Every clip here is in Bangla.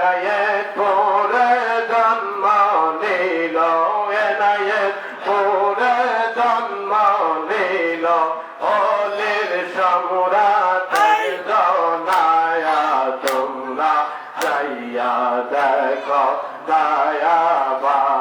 এনায়েত পরে জন্ম নিল এনায়েত পরে জন্ম নিল অলির সম্রাটের জনায়া তোমরা যাইয়া দেখো দায়া বা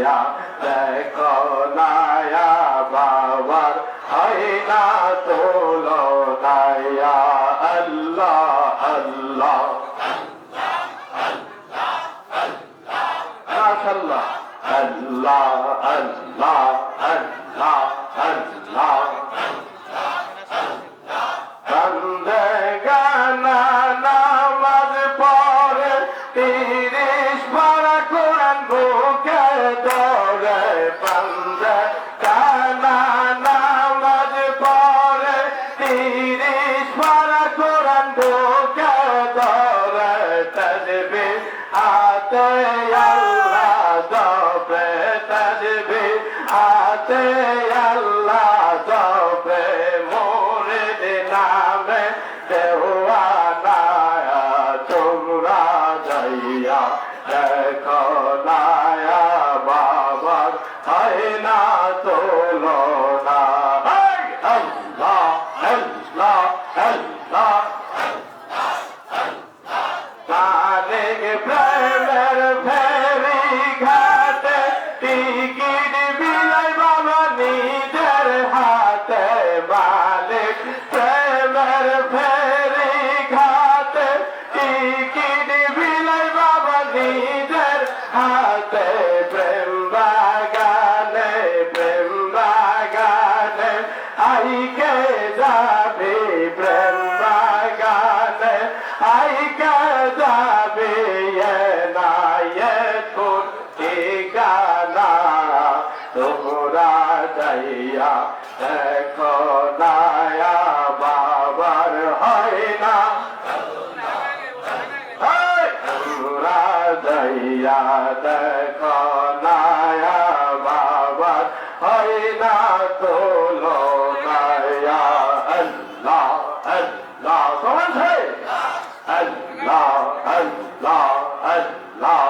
দিয়া দেখো নায়া বাবার হয় না তোলো নায়া আল্লাহ আল্লাহ মাশাল্লাহ আল্লাহ আল্লাহ আল্লাহ আল্লাহ। রাতে আল্লাহ তবে মোরে নামে দেওয়ানা তোমরা বাবার হয় না তোলো নারীকে Allah, Allah, someone say Allah, Allah, Allah.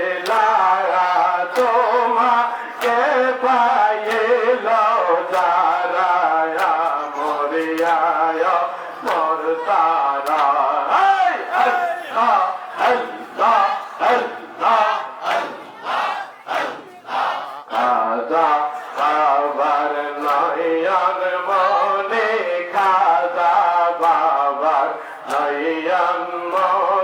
Young Lord.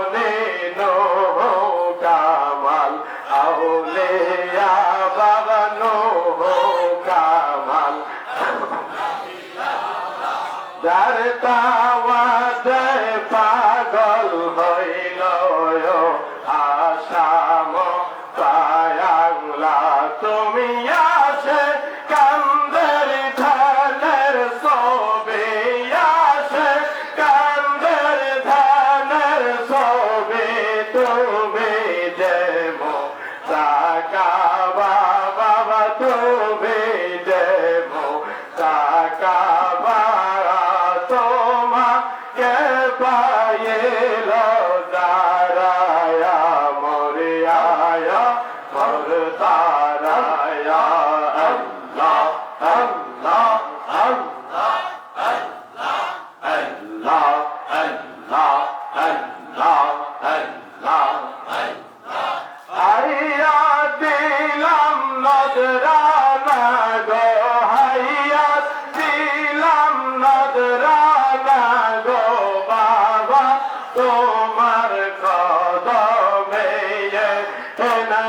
করা হয়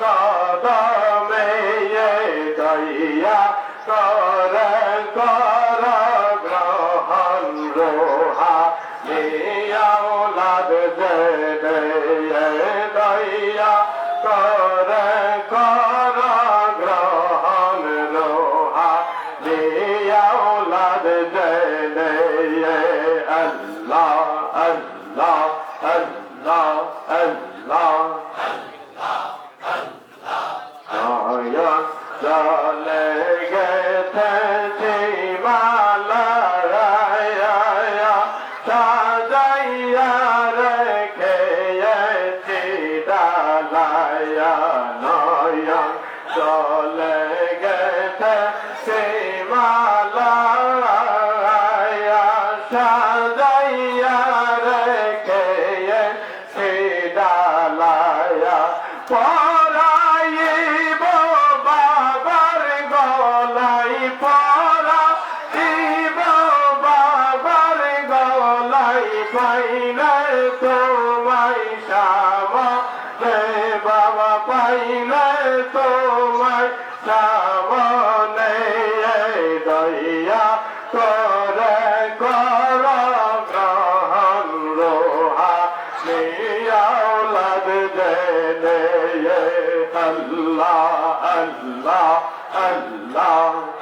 কাবা চলে পরা, দিব বাবার গলাই পাইলে তোমায় শ্যামা। রে বাবা, পাইলে তোমায় শ্যামা। দয়া করে কর, গ্রহণ রোহা নিয়াওলাদ দে আল্লাহ আল্লাহ Allah